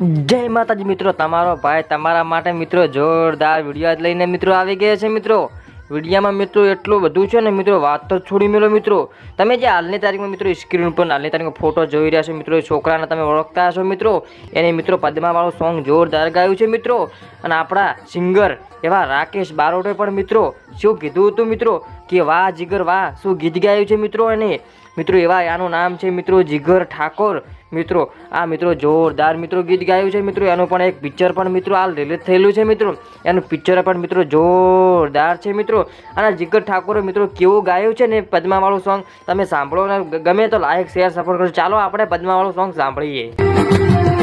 માતાજી મિત્રો, તમારો ભાઈ તમારા માટે મિત્રો જોરદાર વીડિયો લઈને મિત્રો આવી ગયા છે મિત્રો. વિડીયામાં મિત્રો એટલું બધું છે ને મિત્રો, વાત તો છોડી મેલો મિત્રો. તમે જે હાલની તારીખમાં મિત્રો સ્ક્રીન પર હાલની તારીખમાં ફોટો જોઈ રહ્યા છો મિત્રો છોકરાને તમે ઓળખતા હશો મિત્રો. એને મિત્રો પદ્માવાળું સોંગ જોરદાર ગાયું છે મિત્રો. અને આપણા સિંગર એવા રાકેશ બારોટે પણ મિત્રો, શું કીધું હતું મિત્રો? કે વાહ જીગર વાહ, શું ગીત ગાયું છે મિત્રો એને? મિત્રો એવા આનું નામ છે મિત્રો જીગર ઠાકોર. મિત્રો, આ મિત્રો જોરદાર મિત્રો ગીત ગાયું છે મિત્રો. એનું પણ એક પિક્ચર પણ મિત્રો હાલ રિલીઝ થયેલું છે મિત્રો. એનું પિક્ચર પણ મિત્રો જોરદાર છે મિત્રો. અને જીગર ઠાકોરે મિત્રો કેવું ગાયું છે ને પદ્માવાળું સોંગ તમે સાંભળો ને ગમે તો લાઈક શેર સપોર્ટ કરો ચાલો આપણે પદ્માવાળું સોંગ સાંભળીએ.